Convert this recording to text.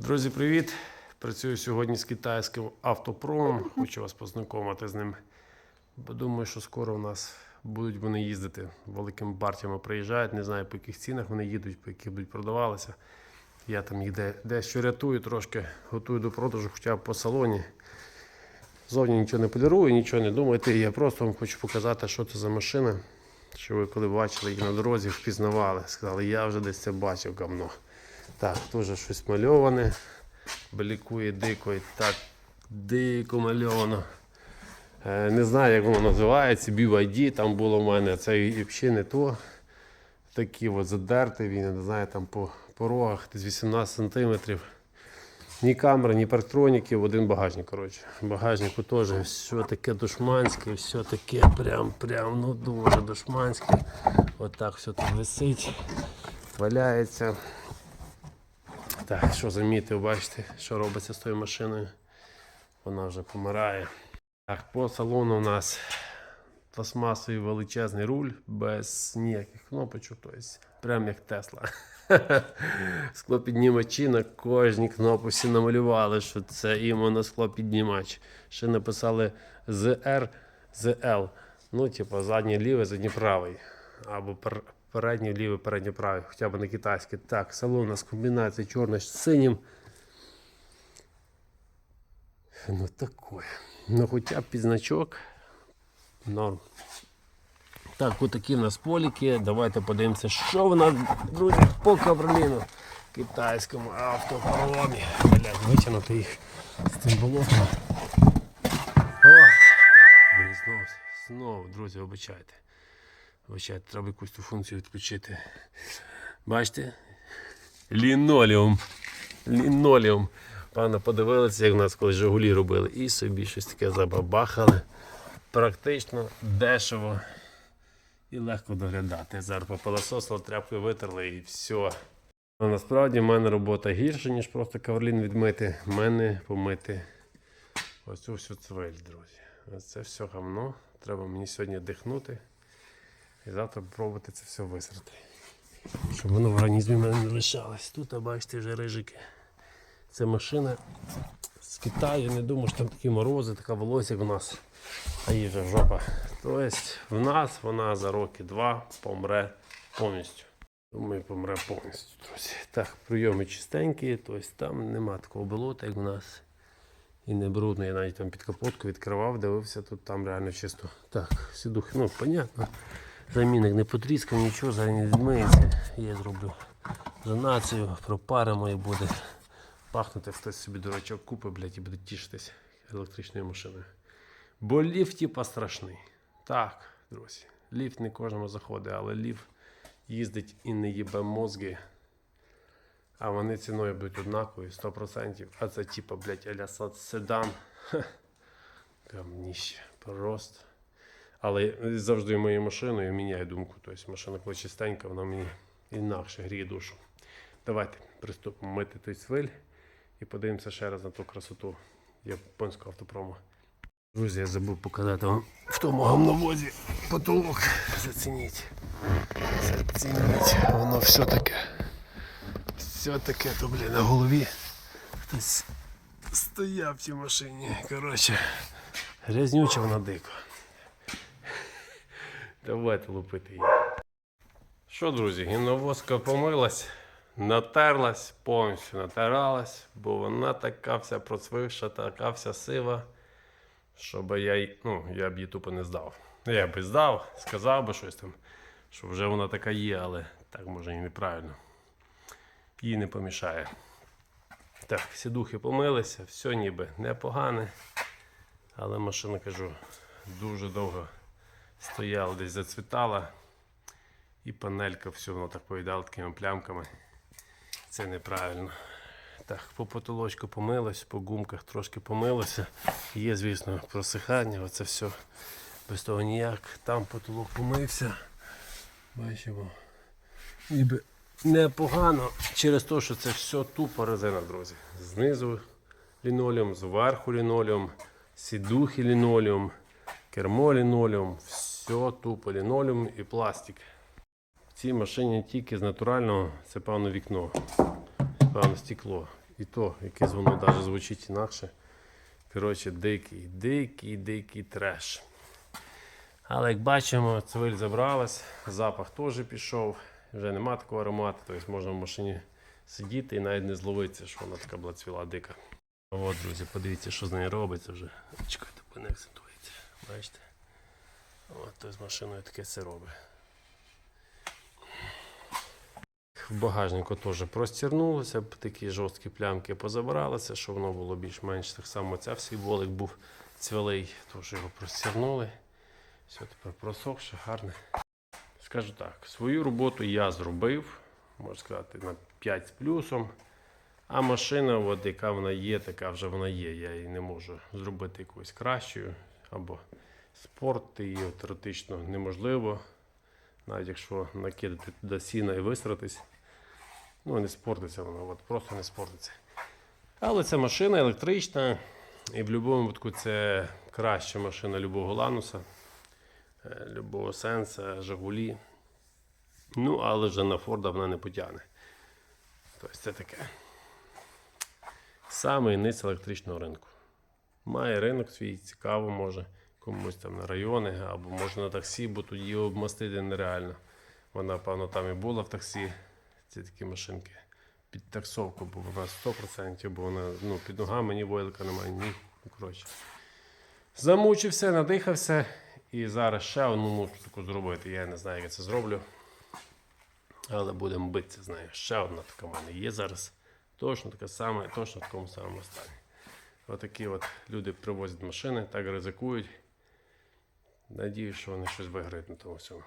Друзі, привіт! Працюю сьогодні з китайським автопромом. Хочу вас познайомити з ним. Бо думаю, що скоро у нас будуть вони їздити великими партіями приїжджають. Не знаю, по яких цінах вони їдуть, по яких будуть продавалися. Я там їх де, дещо рятую, трошки готую до продажу, хоча б по салоні. Зовні нічого не полірую, нічого не думайте. Я просто вам хочу показати, що це за машина. Що ви коли бачили її на дорозі, впізнавали. Сказали, я вже десь це бачив говно. Так, теж щось мальоване. Блікує дико і так дико мальовано. Е, не знаю, як воно називається. BYD там було в мене. Це взагалі не то. Такі от задертий він, не знаю, там по порогах десь 18 см. Ні камери, ні парктроніків, один багажник. коротше. Багажнику теж все таке душманське, все таке прям, прям, ну дуже душманське. Отак все тут висить, валяється. Так, що замітив, бачите, що робиться з тою машиною. Вона вже помирає. Так, по салону у нас пластмасовий величезний руль без ніяких кнопочок, тобто прям як Тесла. Склопіднімачі на кожній кнопці намалювали, що це іменно склопіднімач. Ще написали ZR, ZL. Ну, типу, задній лівий, задній правий. Або передній лівий, передній правий, хоча б не китайський. Так, салон у нас комбінація чорний з синім. Ну такое. Ну хоча б під значок. Норм. Так, отакі в нас поліки. Давайте подивимося, що в нас, друзі, по ковроліну. Китайському автопромі. Блять, витягнути їх з цим болотом. О! Блін, знову, знову, друзі, вибачайте. Вибачайте, треба якусь ту функцію відключити. Бачите? Лінолеум. Лінолеум. Пане, подивилися, як в нас коли Жигулі робили. І собі щось таке забабахали. Практично дешево і легко доглядати. Зараз попилососили, тряпкою витерли і все. А насправді в мене робота гірша, ніж просто каверлін відмити. В мене помити ось цю всю цвель, друзі. Це все говно. Треба мені сьогодні дихнути. І завтра спробувати це все висрати. Щоб воно в організмі в мене не лишалось. Тут, а бачите, вже рижики. Це машина з Китаю. Не думаю, що там такі морози, така волосся, як у нас. А їй вже жопа. Тобто в нас вона за роки два помре повністю. Думаю, помре повністю, друзі. Так, прийоми чистенькі, тобто там нема такого болота, як у нас. І не брудно. Я навіть там під капотку відкривав, дивився, тут там реально чисто. Так, сідухи, ну, понятно. Замінник не потріскав, нічого, зараз не відмиється. Я зроблю зонацію, пропаримо і буде пахнути хтось собі дурачок купить, блядь, і буде тішитись електричною машиною. Бо ліфт, типа, страшний. Так, друзі, ліфт не кожному заходить, але ліфт їздить і не їбе мозги. А вони ціною будуть однакові 100%. А це типа, блядь, аля седан. Ха. Гамніще. Просто. Але я завжди мою машиною міняю думку. Тобто машина, коли чистенька, вона мені інакше гріє душу. Давайте приступимо мити той свиль і подивимося ще раз на ту красоту японського автопрому. Друзі, я забув показати вам в тому гамновозі потолок. Зацініть. Зацініть. Воно все таке. Все таке то, блін, на голові. Хтось стояв в цій машині. Коротше, грязнюча вона дико. Давайте лупити її. Що, друзі, гімновозка помилась, натерлась, повністю натиралась, бо вона така вся процвивша, така вся сива, щоб я, ну, я б її тупо не здав. Ну, Я б здав, сказав би щось там, що вже вона така є, але так може і неправильно. Їй не помішає. Так, всі духи помилися, все ніби непогане. Але машина, кажу, дуже довго стояла, десь зацвітала. І панелька все воно так поїдала такими плямками. Це неправильно. Так, по потолочку помилось, по гумках трошки помилося. Є, звісно, просихання, оце все без того ніяк. Там потолок помився. Бачимо. Ніби непогано через те, що це все тупо резина, друзі. Знизу лінолеум, зверху лінолеум, сідухи лінолеум, кермо лінолеум, все тупо лінолеум і пластик. В цій машині тільки з натурального це певно вікно, певно стекло. і то, якесь воно навіть звучить інакше. Коротше, дикий, дикий, дикий треш. Але як бачимо, цвиль забралась, запах теж пішов, вже нема такого аромату, тобто можна в машині сидіти і навіть не зловитися, що вона така була цвіла дика. От, друзі, подивіться, що з нею робиться вже. Чекайте, не акцентується. Бачите? От, то з машиною таке все робить. В багажнику теж простірнулося, такі жорсткі плямки позабиралися, щоб воно було більш-менш так само. Ця всій волик був цвілий, теж його простірнули. Все тепер просохше, гарне. Скажу так, свою роботу я зробив, можна сказати, на 5 з плюсом. А машина, от, яка вона є, така вже вона є. Я її не можу зробити якоюсь кращою. Або спорт її теоретично неможливо. Навіть якщо накидати туди сіна і висратись, ну не спортиться вона, от просто не спортиться. Але це машина електрична, і в будь-якому випадку це краща машина любого лануса, е, любого сенса, Жигулі. Ну, але вже на Форда вона не потягне. Тобто це таке. Самий низ електричного ринку. Має ринок свій, цікаво може комусь там на райони, або може на таксі, бо тоді його обмастити нереально. Вона, певно, там і була в таксі. Ці такі машинки. Під таксовку, бо вона 100%, бо вона ну, під ногами ні войлика немає, ні. Ну, коротше. Замучився, надихався. І зараз ще одну мушу зробити. Я не знаю, як я це зроблю. Але будемо битися з нею. Ще одна така в мене є зараз. Точно така сама, точно в такому самому стані. Отакі от люди привозять машини, так ризикують. Надіюсь, що вони щось виграють на тому всьому.